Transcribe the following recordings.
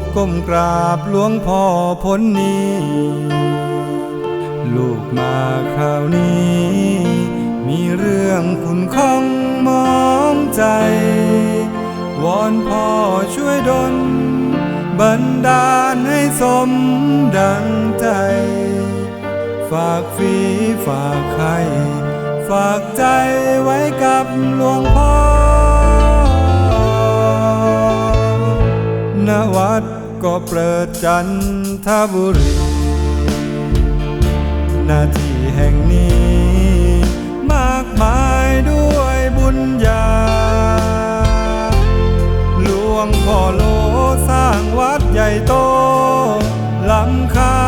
กก้มกราบหลวงพ่อพ้นนี้ ลูกมาคราวนี้ มีเรื่องคุณข้องมองใจ วอนพ่อช่วยดลบันดาลให้สมดังใจ ฝากฝีฝากไข่ฝากใจไว้กับหลวงพ่อ ณวัดก็เปิดจันทบุรี หน้าที่แห่งนี้ มากมายด้วยบุญญา หลวงพ่อโลสร้างวัดใหญ่โตล้ำค่า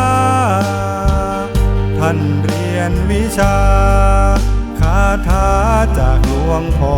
ท่านเรียนวิชา คาถาจากหลวงพ่อ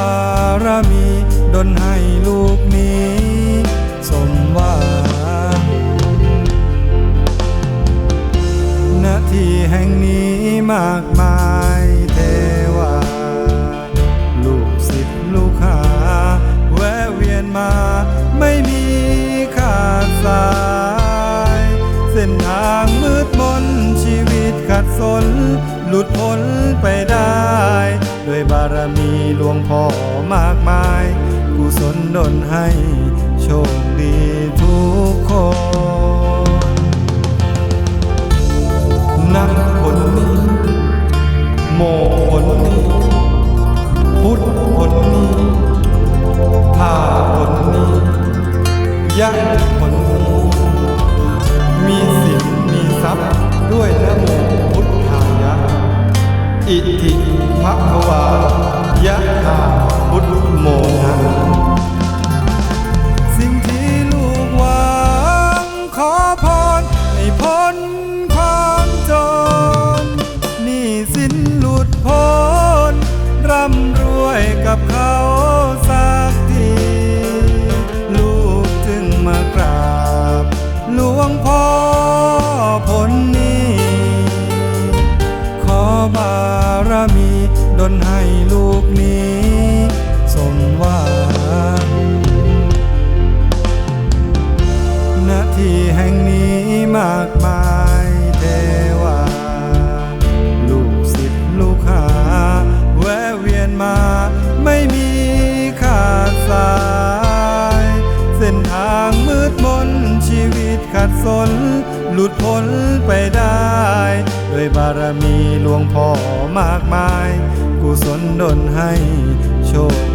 ารมีดลให้ลูกนี้ สมหวังณที่แห่งนี้มากมายเทวา ลูกศิษย์ลูกหา แวะเวียนมาไม่มีขาดสาย เส้นทางมืดมนชีวิตขัดสน หลุดพ้นไปได้ ด้วยบารมีหลวงพ่อมากมาย กุศลดลให้โชคดีทุกคนนักผลนี้โมผลนี้พุทธผลนี้ท่าผลนี้ยักษ์ผลนี้มีสินมีทรัพย์ด้วยนะโมพุทธายะอิทิภะคะวายะาพุทธโมนะ สิ่งที่ลูกหวังขอพรให้พ้นความจนนี้สินหลุดพ้นร่ำรวยกับเขาสักที ลูกจึงมากราบหลวงพ่อผลนี้ ขอบารมีดลให้ลูกนี้ วังณที่แห่งนี้มากมายเทวา ลูกศิษย์ลูกหา แวะเวียนมาไม่มีขาดสาย เส้นทางมืดมนชีวิตขัดสน หลุดพ้นไปได้ ด้วยบารมีหลวงพ่อมากมาย กุศลดลให้โชค